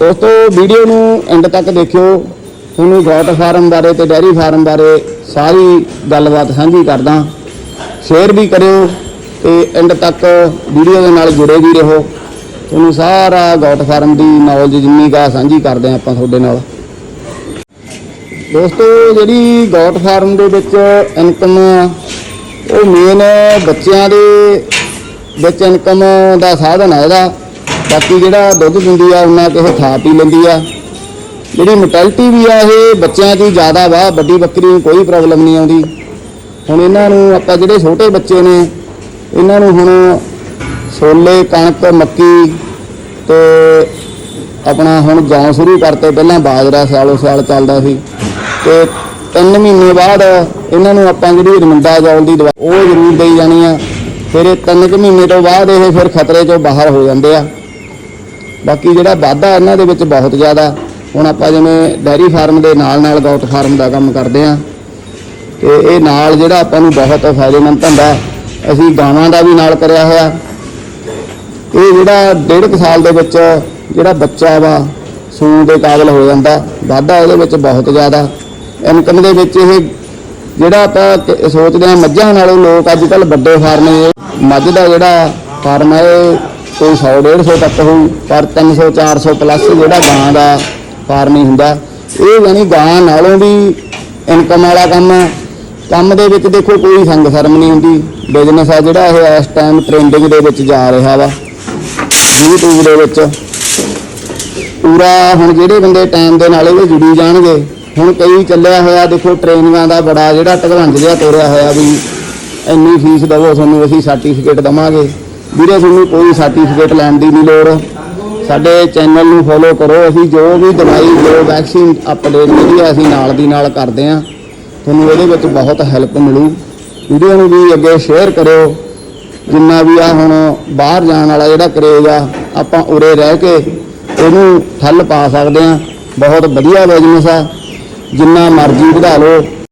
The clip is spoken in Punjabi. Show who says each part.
Speaker 1: ਦੋਸਤੋ ਵੀਡੀਓ ਨੂੰ ਐਂਡ ਤੱਕ ਦੇਖਿਓ। ਤੁਹਾਨੂੰ ਗੋਟ ਫਾਰਮ ਬਾਰੇ ਤੇ ਡੈਰੀ ਫਾਰਮ ਬਾਰੇ ਸਾਰੀ ਗੱਲਬਾਤ ਸਾਂਝੀ ਕਰਦਾ। ਸ਼ੇਅਰ ਵੀ ਕਰਿਓ ਤੇ ਐਂਡ ਤੱਕ ਵੀਡੀਓ ਦੇ ਨਾਲ ਜੁੜੇ ਵੀ ਰਹੋ। ਤੁਹਾਨੂੰ ਸਾਰਾ ਗੋਟ ਫਾਰਮ ਦੀ ਨੌਲੇਜ ਜਿੰਨੀ ਕਾ ਸਾਂਝੀ ਕਰਦੇ ਹਾਂ ਆਪਾਂ ਤੁਹਾਡੇ ਨਾਲ। ਦੋਸਤੋ, ਜਿਹੜੀ ਗੋਟ ਫਾਰਮ ਦੇ ਵਿੱਚ ਇਨਕਮ ਉਹ ਮੇਨ ਬੱਚਿਆਂ ਦੇ ਵਿੱਚ ਇਨਕਮ ਦਾ ਸਾਧਨ ਹੈ ਇਹਦਾ। ਬਾਕੀ ਜਿਹੜਾ ਦੁੱਧ ਦਿੰਦੀ ਆ, ਉਹਨਾਂ ਕਿਸੇ ਖਾ ਪੀ ਲੈਂਦੀ ਆ। ਜਿਹੜੀ ਮੋਟੈਲਿਟੀ ਵੀ ਆ, ਇਹ ਬੱਚਿਆਂ ਦੀ ਜ਼ਿਆਦਾ ਵਾ, ਵੱਡੀ ਬੱਕਰੀ ਨੂੰ ਕੋਈ ਪ੍ਰੋਬਲਮ ਨਹੀਂ ਆਉਂਦੀ। ਹੁਣ ਇਹਨਾਂ ਨੂੰ ਆਪਾਂ ਜਿਹੜੇ ਛੋਟੇ ਬੱਚੇ ਨੇ, ਇਹਨਾਂ ਨੂੰ ਹੁਣ ਛੋਲੇ, ਕਣਕ, ਮੱਕੀ ਤੇ ਆਪਣਾ ਹੁਣ ਜੌਂ ਸ਼ੁਰੂ ਕਰਤੇ, ਪਹਿਲਾਂ ਬਾਜਰਾ ਸਾਲੋ ਸਾਲ ਚੱਲਦਾ ਸੀ। ਤੇ 3 ਮਹੀਨੇ ਬਾਅਦ ਇਹਨਾਂ ਨੂੰ ਆਪਾਂ ਜਿਹੜੀ ਰਮੰਡਾ ਜੌਲ ਦੀ ਦਵਾ ਉਹ ਜ਼ਰੂਰ ਦੇਈ ਜਾਣੀ ਆ। ਫਿਰ ਇਹ 3 ਕੁ ਮਹੀਨੇ ਤੋਂ ਬਾਅਦ ਇਹ ਫਿਰ ਖਤਰੇ ਚੋਂ ਬਾਹਰ ਹੋ ਜਾਂਦੇ ਆ। ਬਾਕੀ ਜਿਹੜਾ ਵਾਧਾ ਇਹਨਾਂ ਦੇ ਵਿੱਚ ਬਹੁਤ ਜ਼ਿਆਦਾ, ਹੁਣ ਆਪਾਂ ਜਿਵੇਂ ਡੈਰੀ ਫਾਰਮ ਦੇ ਨਾਲ ਨਾਲ ਗੌਟ ਫਾਰਮ ਦਾ ਕੰਮ ਕਰਦੇ ਆ ਤੇ ਇਹ ਨਾਲ ਜਿਹੜਾ ਆਪਾਂ ਨੂੰ ਬਹੁਤ ਫਾਇਦੇਮੰਦ ਧੰਦਾ ਅਸੀਂ ਗਾਵਾਂ ਦਾ ਵੀ ਨਾਲ ਕਰਿਆ ਹੋਇਆ। ਇਹ ਜਿਹੜਾ ਡੇਢ ਕੁ ਸਾਲ ਦੇ ਵਿੱਚ ਜਿਹੜਾ ਬੱਚਾ ਵਾ, ਸੂਣ ਦੇ ਕਾਬਲ ਹੋ ਜਾਂਦਾ, ਵਾਧਾ ਇਹਦੇ ਵਿੱਚ ਬਹੁਤ ਜ਼ਿਆਦਾ। ਇਨਕਮ ਦੇ ਵਿੱਚ ਇਹ ਜਿਹੜਾ ਆਪਾਂ ਸੋਚਦੇ ਹਾਂ ਮੱਝਾਂ ਨਾਲੋਂ ਲੋਕ ਅੱਜ ਕੱਲ ਵੱਡੇ ਫਾਰਮ ਮੱਝ ਦਾ ਜਿਹੜਾ ਫਾਰਮ ਹੈ, ਇਹ ਕੋਈ 100 150 ਤੱਕ ਹੋਊ, ਪਰ 300 400 ਪਲੱਸ ਜਿਹੜਾ ਗਾਂ ਦਾ ਫਾਰਮ ਹੀ ਹੁੰਦਾ। ਇਹ ਯਾਨੀ ਗਾਂ ਨਾਲੋਂ ਵੀ ਇਨਕਮ ਵਾਲਾ ਕੰਮ ਆ। ਕੰਮ ਦੇ ਵਿੱਚ ਦੇਖੋ ਕੋਈ ਸੰਗ ਸ਼ਰਮ ਨਹੀਂ ਹੁੰਦੀ। ਬਿਜ਼ਨਸ ਆ ਜਿਹੜਾ ਇਹ ਇਸ ਟਾਈਮ ਟ੍ਰੈਂਡਿੰਗ ਦੇ ਵਿੱਚ ਜਾ ਰਿਹਾ ਵਾ। YouTube ਦੇ ਵਿੱਚ। ਪੂਰਾ ਹੁਣ ਜਿਹੜੇ ਬੰਦੇ ਟਾਈਮ ਦੇ ਨਾਲ ਇਹਦੇ ਜੁੜੀ ਜਾਣਗੇ, ਹੁਣ ਕਈ ਚੱਲਿਆ ਹੋਇਆ, ਦੇਖੋ ਟ੍ਰੇਨਿੰਗਾਂ ਦਾ ਬੜਾ ਜਿਹੜਾ ਢਗਲੰਜ ਜਿਹਾ ਤੋਰਿਆ ਹੋਇਆ ਵੀ ਇੰਨੀ ਫੀਸ ਦਵੋ, ਤੁਹਾਨੂੰ ਅਸੀਂ ਸਰਟੀਫਿਕੇਟ ਦਵਾਂਗੇ। ਵੀਰੇ, ਤੁਹਾਨੂੰ ਕੋਈ ਸਰਟੀਫਿਕੇਟ ਲੈਣ ਦੀ ਨਹੀਂ ਲੋੜ। ਸਾਡੇ ਚੈਨਲ ਨੂੰ ਫੋਲੋ ਕਰੋ। ਅਸੀਂ ਜੋ ਵੀ ਦਵਾਈ, ਜੋ ਵੈਕਸੀਨ ਅਪਡੇਟ ਜਿਹੜੀ ਹੈ ਅਸੀਂ ਨਾਲ ਦੀ ਨਾਲ ਕਰਦੇ ਹਾਂ ਤੁਹਾਨੂੰ ਇਹਦੇ ਵਿੱਚ ਬਹੁਤ ਹੈਲਪ ਮਿਲੂ। ਵੀਡੀਓ ਨੂੰ ਵੀ ਅੱਗੇ ਸ਼ੇਅਰ ਕਰਿਓ। ਜਿੰਨਾ ਵੀ ਆ ਹੁਣ ਬਾਹਰ ਜਾਣ ਵਾਲਾ ਜਿਹੜਾ ਕਰੇਜ ਆ, ਆਪਾਂ ਉਰੇ ਰਹਿ ਕੇ ਇਹਨੂੰ ਥੱਲ ਪਾ ਸਕਦੇ ਆ। ਬਹੁਤ ਵਧੀਆ ਬਿਜ਼ਨਸ ਆ। ਜਿੰਨਾ ਮਰਜ਼ੀ ਵਧਾ ਲਓ।